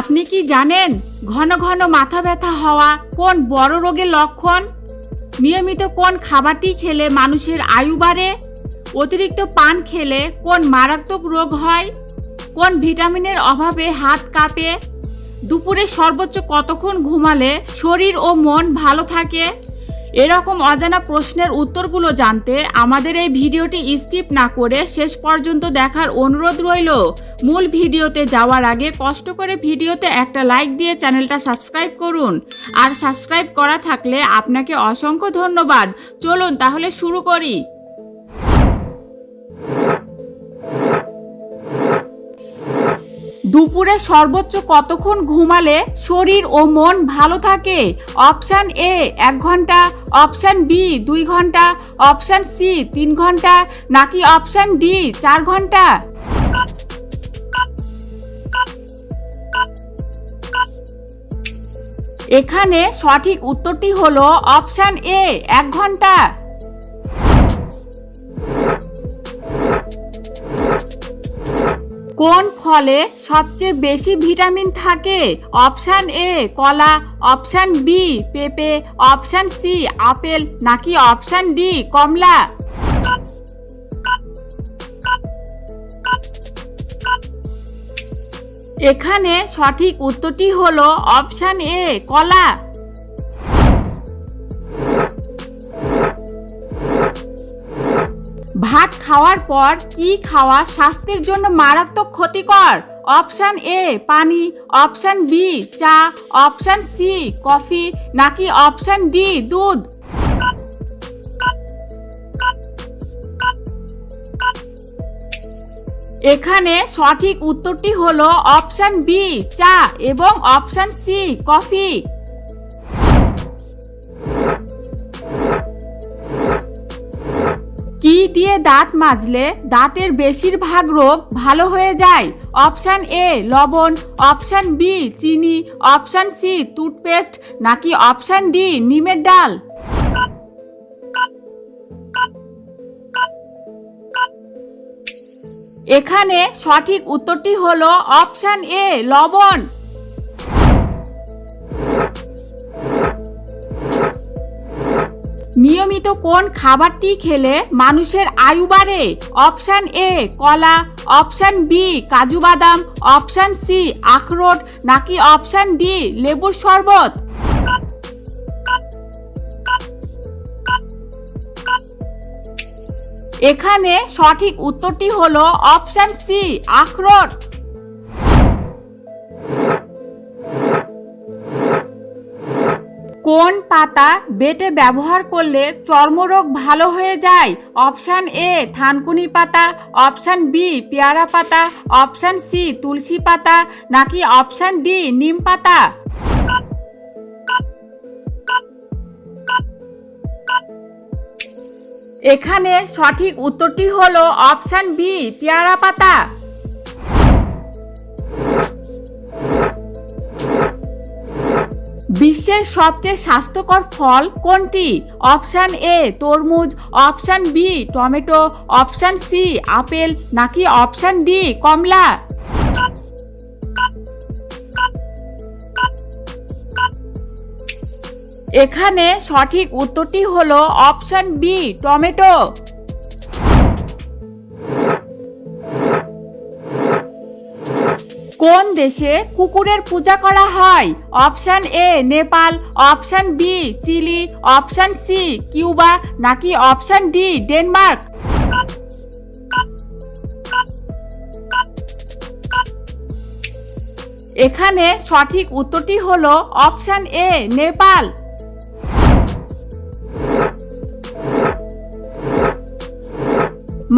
আপনি কি জানেন ঘন ঘন মাথা ব্যথা হওয়া কোন বড় রোগের লক্ষণ? নিয়মিত কোন খাবারটি খেলে মানুষের আয়ু বাড়ে? অতিরিক্ত পান খেলে কোন মারাত্মক রোগ হয়? কোন ভিটামিনের অভাবে হাত কাঁপে? দুপুরে সর্বোচ্চ কতক্ষণ ঘুমালে শরীর ও মন ভালো থাকে? এরকম অজানা প্রশ্নের উত্তরগুলো জানতে আমাদের এই ভিডিওটি স্কিপ না করে শেষ পর্যন্ত দেখার অনুরোধ রইল। মূল ভিডিওতে যাওয়ার আগে কষ্ট করে ভিডিওতে একটা লাইক দিয়ে চ্যানেলটা সাবস্ক্রাইব করুন। আর সাবস্ক্রাইব করা থাকলে আপনাকে অসংখ্য ধন্যবাদ। চলুন তাহলে শুরু করি। দুপুরে সর্বোচ্চ কতক্ষণ ঘুমালে শরীর ও মন ভালো থাকে? অপশান এ এক ঘণ্টা। অপশান বি দুই ঘণ্টা। অপশান সি তিন ঘণ্টা। নাকি অপশান ডি চার ঘণ্টা? এখানে সঠিক উত্তরটি হলো অপশান এ এক ঘণ্টা। কোন ফলে সবচেয়ে বেশি ভিটামিন থাকে? অপশান এ, কলা, অপশান বি, পেঁপে, অপশান সি, আপেল, নাকি অপশান ডি, কমলা? এখানে সঠিক উত্তরটি হলো অপশান এ, কলা। ভাত খাওয়ার পর কি খাওয়া স্বাস্থ্যের জন্য মারাত্মক ক্ষতিকর? অপশান এ পানি। অপশান বি চা। Option C coffee. নাকি অপশান ডি দুধ? এখানে সঠিক উত্তরটি হলো অপশান বি চা এবং অপশান সি কফি। দিয়ে দাঁত মাজলে দাঁতের বেশিরভাগ রোগ ভালো হয়ে যায়। অপশান এ, লবণ, অপশান বি, চিনি, অপশান সি, টুথপেস্ট, নাকি অপশান ডি, নিমের ডাল? এখানে সঠিক উত্তরটি হলো অপশান এ, লবণ। নিয়মিত কোন খাবারটি খেলে মানুষের আয়ু বাড়ে? অপশান এ কলা। অপশান বি কাজু বাদাম। অপশান সি আখরোট। নাকি অপশান ডি লেবুর শরবত? এখানে সঠিক উত্তরটি হলো অপশান সি আখরোট। কোন পাতা বেটে ব্যবহার করলে চর্মরোগ ভালো হয়ে যায়? অপশান এ, থানকুনি পাতা, অপশান বি, পেয়ারা পাতা, অপশান সি, তুলসী পাতা, নাকি অপশান ডি, নিম পাতা? এখানে সঠিক উত্তরটি হলো অপশান বি, পেয়ারা পাতা। বিশ্বের সবচেয়ে স্বাস্থ্যকর ফল কোনটি? অপশান এ তরমুজ। Option B tomato. Option C apple. নাকি অপশান ডি কমলা? এখানে সঠিক উত্তরটি হলো অপশান বি টমেটো। কোন দেশে কুকুরের পূজা করা হয়? Option A, Nepal, option B, Chile, option C, Cuba, নাকি অপশান ডি, ডেনমার্ক? এখানে সঠিক উত্তরটি হলো অপশান এ, নেপাল।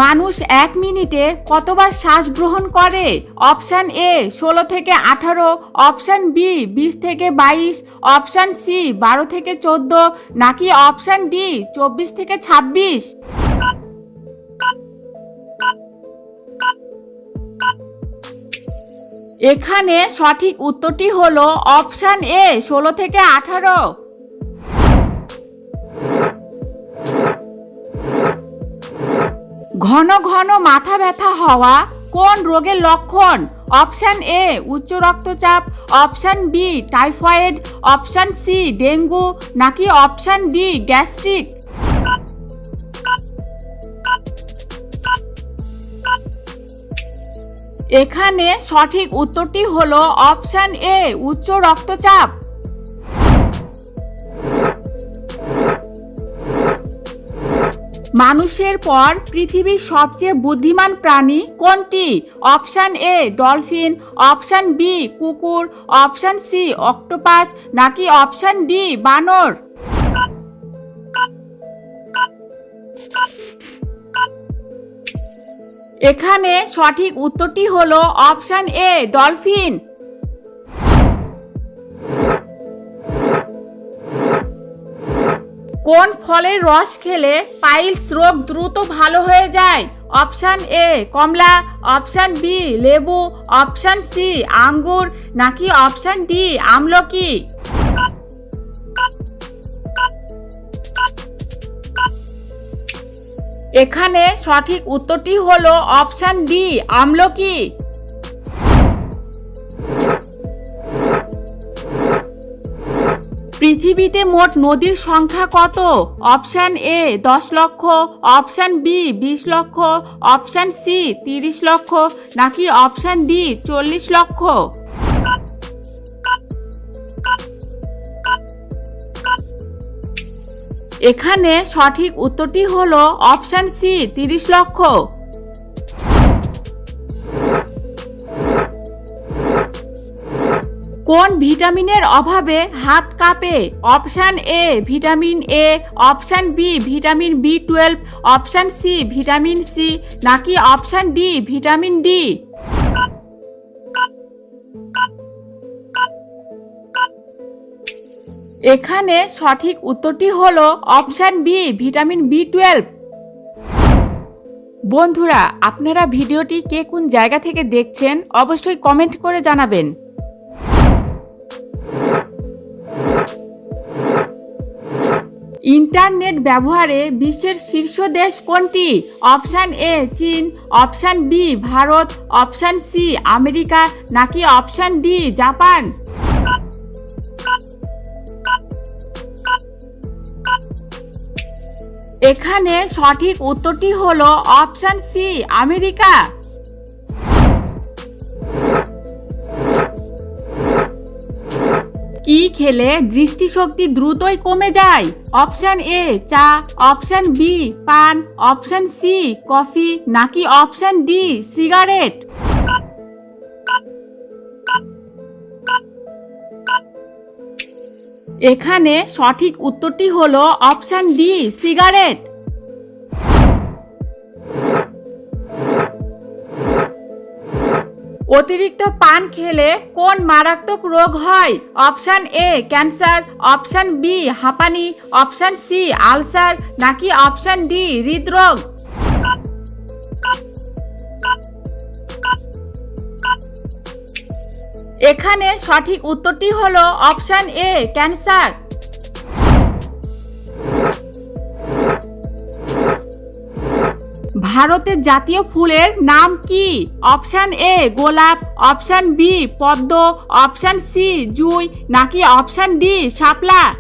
মানুষ এক মিনিটে কতবার শ্বাস গ্রহণ করে? অপশান এ ষোলো থেকে আঠারো, অপশান বি বিশ থেকে বাইশ, অপশান সি বারো থেকে চোদ্দ, নাকি অপশান ডি চব্বিশ থেকে ছাব্বিশ? এখানে সঠিক উত্তরটি হলো অপশান এ ষোলো থেকে আঠারো। ঘন ঘন মাথা ব্যথা হওয়া কোন রোগের লক্ষণ? অপশান এ উচ্চ রক্তচাপ, option B typhoid, option C dengue, নাকি অপশান ডি গ্যাস্ট্রিক? এখানে সঠিক উত্তরটি হলো অপশান এ উচ্চ রক্তচাপ। মানুষের পর পৃথিবীর সবচেয়ে বুদ্ধিমান প্রাণী কোনটি? Option A, dolphin, option B, কুকুর, অপশান সি, অক্টোপাস, নাকি অপশান ডি, বানর? এখানে সঠিক উত্তরটি হলো অপশান এ, ডলফিন। কোন ফলের রস খেলে পাইলস রোগ দ্রুত ভালো হয়ে যায়? অপশান এ, কমলা, অপশান বি, লেবু, অপশান সি, আঙ্গুর, নাকি অপশান ডি, আমলকি? এখানে সঠিক উত্তরটি হলো অপশান ডি, আমলকি। পৃথিবীতে মোট নদীর সংখ্যা কত? অপশান এ দশ লক্ষ। অপশান বি বিশ লক্ষ। অপশান সি তিরিশ লক্ষ। নাকি অপশান ডি চল্লিশ লক্ষ? এখানে সঠিক উত্তরটি হলো অপশান সি তিরিশ লক্ষ। কোন ভিটামিনের অভাবে হাত কাঁপে? Option A, vitamin A, option B, vitamin B twelve, option C, vitamin C, নাকি অপশান ডি, ভিটামিন ডি? এখানে সঠিক উত্তরটি হলো option B, vitamin B twelve. বন্ধুরা, আপনারা ভিডিওটি কে কোন জায়গা থেকে দেখছেন, অবশ্যই কমেন্ট করে জানাবেন। ইন্টারনেট ব্যবহারে বিশ্বের শীর্ষ দেশ কোনটি? অপশান এ, চীন, option B, Bharat, option C, America, নাকি অপশান ডি, জাপান? এখানে সঠিক উত্তরটি হলো অপশান সি, আমেরিকা। কি খেলে দৃষ্টিশক্তি দ্রুতই কমে যায়? অপশান এ চা। অপশান বি পান। Option C coffee. নাকি অপশান ডি সিগারেট? এখানে সঠিক উত্তরটি হলো অপশান ডি সিগারেট। অতিরিক্ত পান খেলে কোন মারাত্মক রোগ হয়? Option A cancer. Option B হাঁপানি। Option C ulcer. নাকি অপশান ডি হৃদরোগ? এখানে সঠিক উত্তরটি হলো অপশান এ ক্যান্সার। ভারতের জাতীয় ফুলের নাম কি? অপশান এ, গোলাপ, অপশান বি, পদ্ম, অপশান সি, জুই, নাকি অপশান ডি, শাপলা?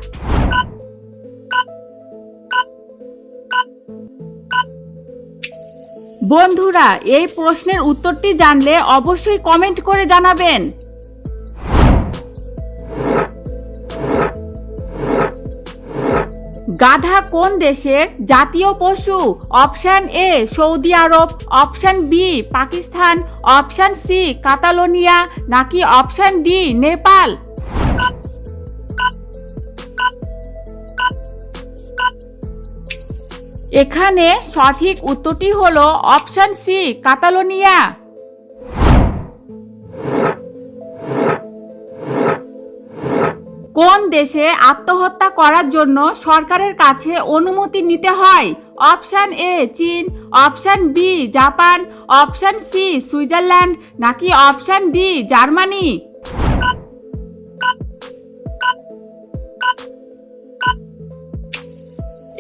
বন্ধুরা, এই প্রশ্নের উত্তরটি জানলে অবশ্যই কমেন্ট করে জানাবেন। গাধা কোন দেশের জাতীয় পশু? Option A Saudi Arab. Option B Pakistan. Option C Catalonia. নাকি অপশান ডি নেপাল? এখানে সঠিক উত্তরটি হলো অপশান সি কাতালোনিয়া। কোন দেশে আত্মহত্যা করার জন্য সরকারের কাছে অনুমতি নিতে হয়? অপশান এ, চীন, option B, Japan, option C, Switzerland, নাকি অপশান ডি, জার্মানি?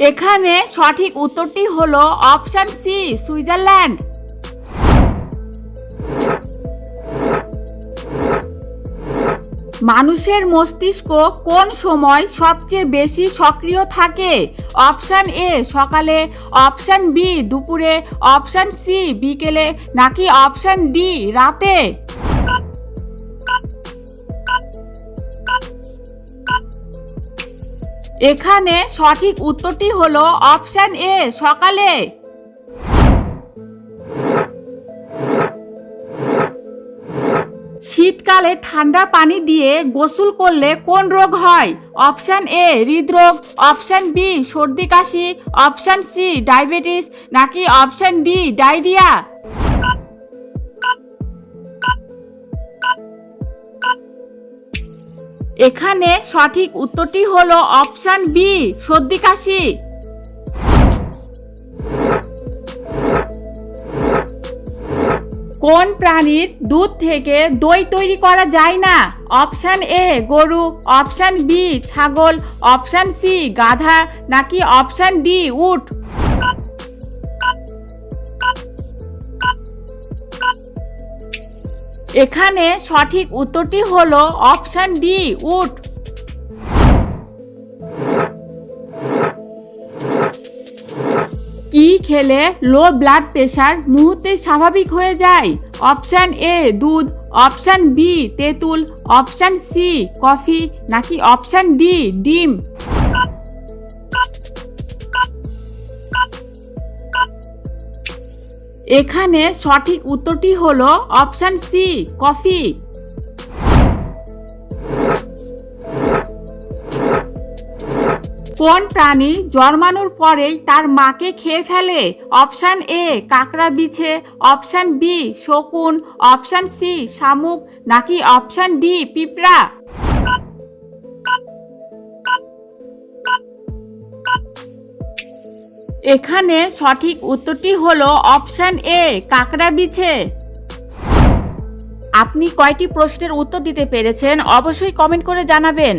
এখানে সঠিক উত্তরটি হলো অপশান সি, সুইজারল্যান্ড। মানুষের মস্তিষ্ক কোন সময় সবচেয়ে বেশি সক্রিয় থাকে? অপশান এ, সকালে। অপশান বি, দুপুরে। অপশান সি, বিকেলে। নাকি অপশান ডি, রাতে? এখানে সঠিক উত্তরটি হলো অপশান এ, সকালে। শীতকালে ঠান্ডা পানি দিয়ে গোসল করলে কোন রোগ হয়? অপশান এ, হৃদরোগ, অপশান বি, সর্দি কাশি, অপশান সি, ডায়াবেটিস, নাকি অপশান ডি, ডায়রিয়া? এখানে সঠিক উত্তরটি হলো অপশান বি, সর্দি কাশি। কোন প্রাণীর দুধ থেকে দই তৈরি করা যায় না? অপশান এ গরু, অপশান বি ছাগল, অপশান সি গাধা, নাকি অপশান ডি উট? এখানে সঠিক উত্তরটি হলো অপশান ডি উট। খেলে লো ব্লাড প্রেশার মুহূর্তে স্বাভাবিক হয়ে যায়। অপশান এ দুধ। অপশান বি তেঁতুল। Option C coffee. নাকি অপশান ডি ডিম? এখানে সঠিক উত্তরটি হলো অপশান সি কফি। কোন প্রাণী জন্মানোর পরেই তার মাকে খেয়ে ফেলে? অপশান এ কাঁকড়া বিছে। অপশান বি শকুন। অপশান সি শামুক। নাকি অপশান ডি পিঁপড়া? এখানে সঠিক উত্তরটি হলো অপশান এ কাঁকড়া বিছে। আপনি কয়টি প্রশ্নের উত্তর দিতে পেরেছেন? অবশ্যই কমেন্ট করে জানাবেন।